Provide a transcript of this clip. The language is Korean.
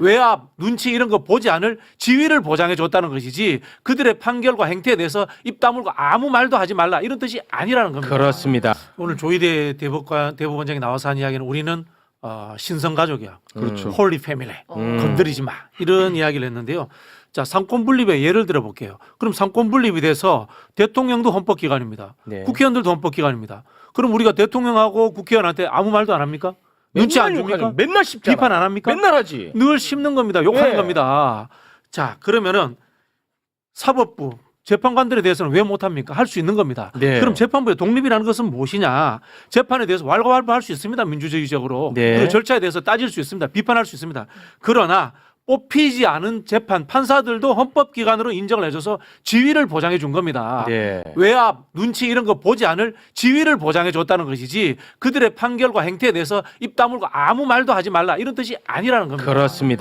외압, 눈치 이런 거 보지 않을 지위를 보장해 줬다는 것이지 그들의 판결과 행태에 대해서 입 다물고 아무 말도 하지 말라 이런 뜻이 아니라는 겁니다. 그렇습니다. 오늘 조희대 대법관 대법원장이 나와서 한 이야기는 우리는 어, 신성 가족이야. 그렇죠. 홀리 패밀리. 음. 건드리지 마. 이런 이야기를 했는데요. 자, 상권 분립의 예를 들어 볼게요. 그럼 상권 분립이 돼서 대통령도 헌법 기관입니다. 네. 국회의원들도 헌법 기관입니다. 그럼 우리가 대통령하고 국회의원한테 아무 말도 안 합니까? 눈치 안 줍니까? 맨날 씹잖아. 비판 안 합니까? 맨날 하지. 늘 씹는 겁니다. 욕하는 네. 겁니다. 자, 그러면은 사법부 재판관들에 대해서는 왜 못합니까? 할 수 있는 겁니다. 네. 그럼 재판부의 독립이라는 것은 무엇이냐? 재판에 대해서 왈가왈부할 수 있습니다. 민주주의적으로 네. 그리고 절차에 대해서 따질 수 있습니다. 비판할 수 있습니다. 그러나 뽑히지 않은 재판 판사들도 헌법기관으로 인정을 해줘서 지위를 보장해 준 겁니다. 네. 외압, 눈치 이런 거 보지 않을 지위를 보장해 줬다는 것이지 그들의 판결과 행태에 대해서 입 다물고 아무 말도 하지 말라 이런 뜻이 아니라는 겁니다. 그렇습니다.